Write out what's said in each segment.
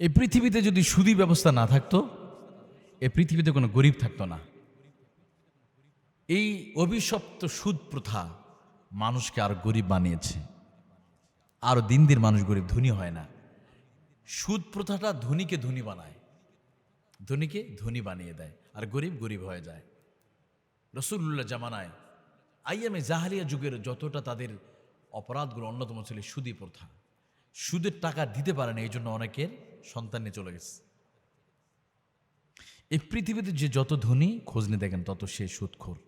এই পৃথিবীতে যদি সুদী ব্যবস্থা না থাকতো এই পৃথিবীতে কোনো গরিব থাকতো না। এই অভিশপ্ত সুদ প্রথা মানুষকে আর গরিব বানিয়েছে। আরও দিন দিন মানুষ গরিব, ধনী হয় না। সুদ প্রথাটা ধনীকে ধনী বানায়। ধনীকে ধনী বানিয়ে দেয় আর গরিব গরিব হয়ে যায়। রসুল্লাহ জামানায় আইএমএ জাহালিয়া যুগের যতটা তাদের অপরাধগুলো অন্যতম ছিল সুদী প্রথা। সুদের টাকা দিতে পারে না এই জন্য অনেকের সন্তান নিয়ে চলে গেছে। এই পৃথিবীতে যে যত ধনী, খোঁজ নিয়ে দেখেন, তত সে সুদখোর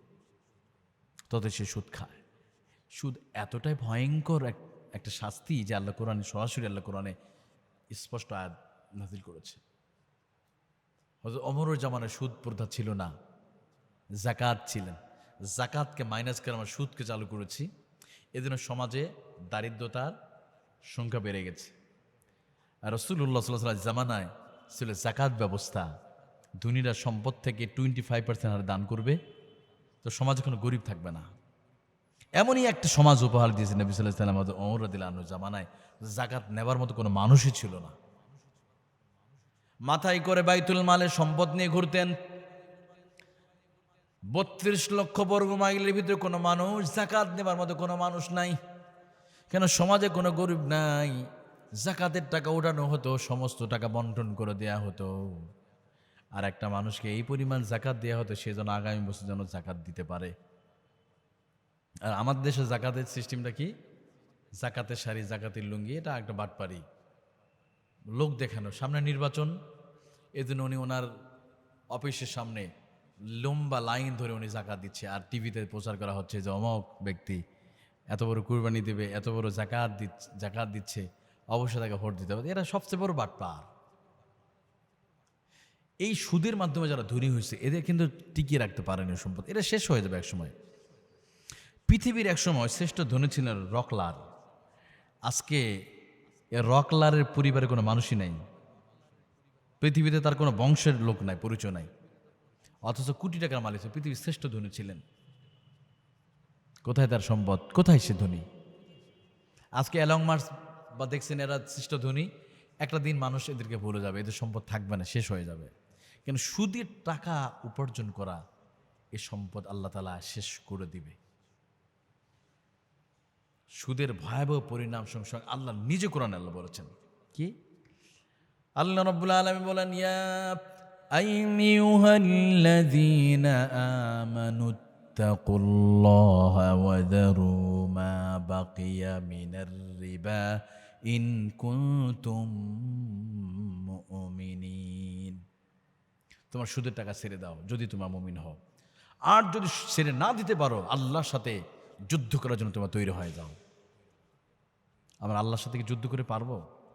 তত সে সুদ খায়। সুদ এতটাই ভয়ঙ্কর এক- একটা শাস্তি যে আল্লাহ কোরআনে, সরাসরি আল্লাহ কোরআনে স্পষ্ট আয়াত নাজিল করেছে। হয়তো অমর জামানের সুদ প্রথা ছিল না জাকাত ছিলেন। জাকাতকে মাইনাস করে আমরা সুদকে চালু করেছি। এজন্য সমাজে দারিদ্রতার সংখ্যা বেড়ে গেছে। রসুল্লাহ সাল্লাহ জামানায় ছিল জাকাত ব্যবস্থা। ধনীরা সম্পদ থেকে টোয়েন্টি ফাইভ পার্সেন্ট হারে দান করবে। তো সমাজে কোনো গরিব থাকবে না। এমনই একটা সমাজ উপহার দিয়েছে নবী সাল্লাহ সাল্লাম অমর রদিল আনু জামানায়। জাকাত নেবার মতো কোনো মানুষই ছিল না। মাথায় করে বাইতুল মালের সম্পদ নিয়ে ঘুরতেন। বত্রিশ লক্ষ বর্গ মাইলের ভিতরে কোনো মানুষ জাকাত নেবার মতো কোনো মানুষ নাই। কেন সমাজে কোনো গরিব নাই? জাকাতের টাকা ওঠানো হতো, সমস্ত টাকা বন্টন করে দেয়া হতো। আর একটা মানুষকে এই পরিমাণ জাকাত দেওয়া হতো, সে যেন আগামী বছর যেন জাকাত দিতে পারে। আর আমাদের দেশে জাকাতের সিস্টেমটা কি? জাকাতের শাড়ি, জাকাতের লুঙ্গি, এটা একটা বাটপারি লোক দেখানো, সামনে নির্বাচন জন্য উনি ওনার অফিসের সামনে লম্বা লাইন ধরে উনি জাকাত দিচ্ছে। আর টিভিতে প্রচার করা হচ্ছে যে অমক ব্যক্তি এত বড় কুরবানি দেবে, এত বড় জাকাত দিচ্ছে জাকাত দিচ্ছে। অবশ্যই তাকে ভোট দিতে হবে। এরা সবচেয়ে বড় বাটপার এই সুদের মাধ্যমে যারা ধনী হয়েছে, এদের কিন্তু টিকিয়ে রাখতে পারেনি সম্পদ। এটা শেষ হয়ে যাবে একসময়। পৃথিবীর একসময় শ্রেষ্ঠ ধনী ছিলেন রকলার। আজকে রকলারের পরিবারে কোনো মানুষই নাই। পৃথিবীতে তার কোনো বংশের লোক নাই, পরিচয় নাই। অথচ কোটি টাকার মালিক পৃথিবীর শ্রেষ্ঠ ধনী ছিলেন। কোথায় তার সম্পদ? কোথায় সে ধনী? আজকে অ্যালং মার্স বা দেখছেন এরা সৃষ্টধ্বনি একটা দিন মানুষ এদেরকে ভুলে যাবে, এদের সম্পদ থাকবে না, শেষ হয়ে যাবে। কেন সুদের টাকা উপার্জন করা, এ সম্পদ আল্লাহ তালা শেষ করে দিবে। সুদের ভয়াবহ পরিণাম সংসঙ্গ আল্লাহ নিজে কোরআন আল্লাহ বলেছেন। কি? আল্লাহ রব্বুল আলমী বলেন, ইয়া آمنوا اتقوا الله وذروا ما بقي من الربا إن كنتم مؤمنين তোমার সুদের টাকা ছেড়ে দাও যদি তোমার মুমিন হও আর যদি ছেড়ে না দিতে পারো আল্লাহর সাথে যুদ্ধ করার জন্য তোমার তৈরি হয়ে যাও আমরা আল্লাহর সাথে কি যুদ্ধ করে পারবো